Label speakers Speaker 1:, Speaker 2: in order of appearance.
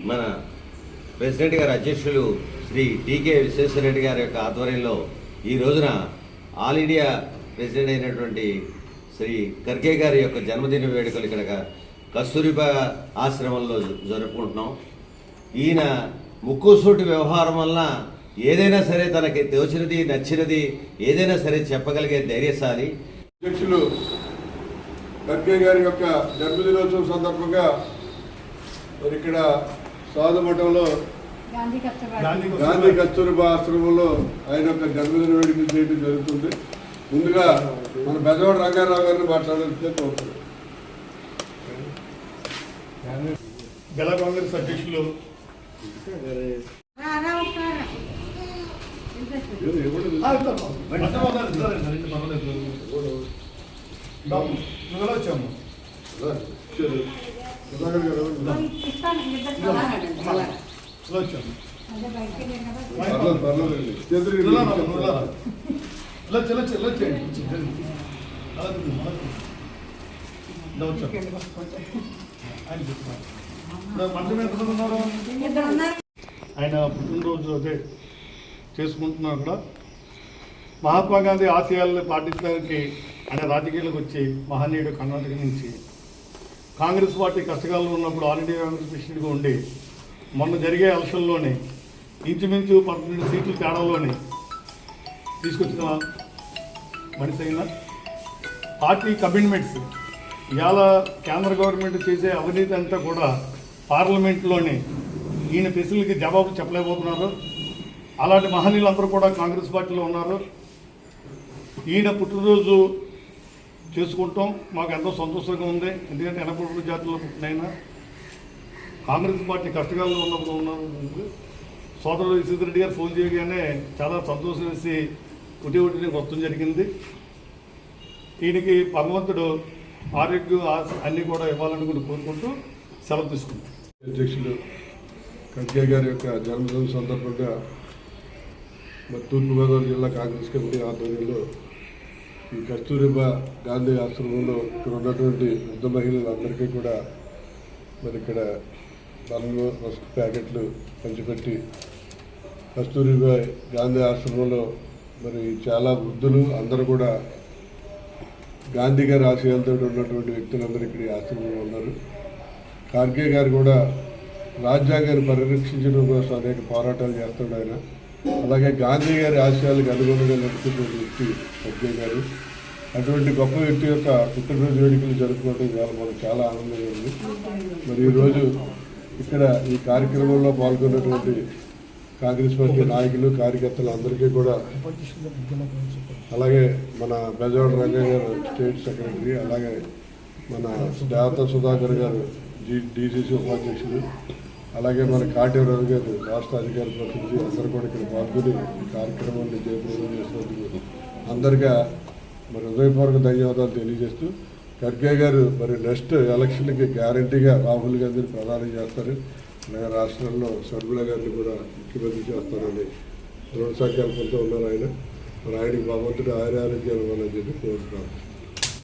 Speaker 1: మన ప్రెసిడెంట్ గారు అధ్యక్షులు శ్రీ టీకే విశ్వేశ్వరరెడ్డి గారి యొక్క ఆధ్వర్యంలో ఈ రోజున ఆల్ ఇండియా ప్రెసిడెంట్ అయినటువంటి శ్రీ ఖర్గే గారి యొక్క జన్మదిన వేడుకలు ఇక్కడ కస్తూరిబా ఆశ్రమంలో జరుపుకుంటున్నాం. ఈయన ముక్కుసూటి వ్యవహారం వలన ఏదైనా సరే తనకి తోచినది నచ్చినది ఏదైనా సరే చెప్పగలిగే ధైర్యశాలి.
Speaker 2: అధ్యక్షులు ఖర్గే గారి యొక్క జన్మదినోత్సవం సందర్భంగా మరి ఇక్కడ సాధు మఠంలో
Speaker 3: గాంధీ కష్టపడి
Speaker 2: గాంధీ కస్తూరిబా ఆశ్రమంలో ఆయన యొక్క జన్మదిన వేడుకలు చేయడం జరుగుతుంది. ముందుగా మన బెజవాడ రంగారావు గారిని మాట్లాడాల్సిందే కోరుతున్నాను
Speaker 4: గల కాంగ్రెస్ అధ్యక్షులు. వచ్చాము వచ్చాము ఇలా చెల్ల చెల్ల చేయండి అలా అలా ఎంతమంది ఉన్నారు? ఆయన పుట్టినరోజు అదే చేసుకుంటున్నారు కూడా. మహాత్మా గాంధీ ఆశయాలను పాటించడానికి ఆయన రాజకీయాలకు వచ్చి మహనీయుడు కర్ణాటక నుంచి. కాంగ్రెస్ పార్టీ కష్టకాలంలో ఉన్నప్పుడు ఆల్ ఇండియా కాంగ్రెస్ ప్రెసిడెంట్గా ఉండి మొన్న జరిగే ఎలక్షన్లోనే ఇంచుమించు పన్నెండు సీట్ల తేడాలోనే తీసుకొచ్చిన మనిషి పార్టీ కమిట్మెంట్స్. ఇవాళ కేంద్ర గవర్నమెంట్ చేసే అవినీతి అంతా కూడా పార్లమెంట్లోనే ఈయన ప్రశ్నలకి జవాబు చెప్పలేకపోతున్నారు. అలాంటి మహనీయులందరూ కూడా కాంగ్రెస్ పార్టీలో ఉన్నారు. ఈయన పుట్టినరోజు చేసుకుంటాం. మాకు ఎంతో సంతోషంగా ఉంది. ఎందుకంటే ఎనపూర్ల జాతిలో పుట్టినైనా కాంగ్రెస్ పార్టీ కష్టకాలంలో ఉన్నప్పుడు ఉన్నారు సోదరుడు విశ్వజిత్ గారు ఫోన్ చేయగానే చాలా సంతోషం వేసి ఉటి ఉటిని జరిగింది. ఈయనకి భగవంతుడు ఆరోగ్యం అన్నీ కూడా ఇవ్వాలని కూడా కోరుకుంటూ సెలవు తీసుకుంటాం
Speaker 2: అధ్యక్షులు ఖర్గే గారి యొక్క జన్మదిన సందర్భంగా మరి తూర్పుగోదావరి జిల్లా కాంగ్రెస్ కమిటీ ఆధ్వర్యంలో ఈ కస్తూరిబా గాంధీ ఆశ్రమంలో ఇక్కడ ఉన్నటువంటి వృద్ధ మహిళలందరికీ కూడా మరి ఇక్కడ బలంలో రస్క్ ప్యాకెట్లు పంచిపెట్టి కస్తూరిబా గాంధీ ఆశ్రమంలో మరి చాలా వృద్ధులు అందరూ కూడా గాంధీ గారి ఆశయాలతో ఉన్నటువంటి వ్యక్తులందరూ ఇక్కడ ఆశ్రమంలో ఉన్నారు. ఖార్గే గారు కూడా రాజ్యాంగాన్ని పరిరక్షించడం కోసం అనేక పోరాటాలు చేస్తాడు ఆయన. అలాగే గాంధీ గారి ఆశయాలకు అనుగుణంగా నడుపుతున్న వ్యక్తి ఖర్గే గారు. అటువంటి గొప్ప వ్యక్తి యొక్క పుట్టినరోజు వేడుకలు జరుపుకోవడం ఇవాళ మనకు చాలా ఆనందంగా ఉంది. మరి ఈరోజు ఇక్కడ ఈ కార్యక్రమంలో పాల్గొన్నటువంటి కాంగ్రెస్ పార్టీ నాయకులు కార్యకర్తలు అందరికీ కూడా అలాగే మన బెజవాడ రంగయ్య గారు స్టేట్ సెక్రటరీ అలాగే మన దేవత సుధాకర్ గారు జీ డీసీసీ ఉపాధ్యక్షులు అలాగే మన కాటి రవి గారు రాష్ట్ర అధికార ప్రతినిధి అందరూ కూడా ఇక్కడ పాల్గొని ఈ కార్యక్రమాన్ని జయప్రదం చేసినందుకు అందరికీ మరి హృదయపూర్వక ధన్యవాదాలు తెలియజేస్తూ ఖర్గే గారు మరి నెక్స్ట్ ఎలక్షన్కి గ్యారంటీగా రాహుల్ గాంధీని ప్రధానం చేస్తారు. ఆయన రాష్ట్రంలో షర్మిల గారిని కూడా ముఖ్యమంత్రి చేస్తారని దృఢ సంకల్పంతో ఉన్నారు ఆయన. మరి ఆయనకి భగవంతుడు ఆయురారోగ్యాలు ఇవ్వాలని చెప్పి కోరుతున్నాను.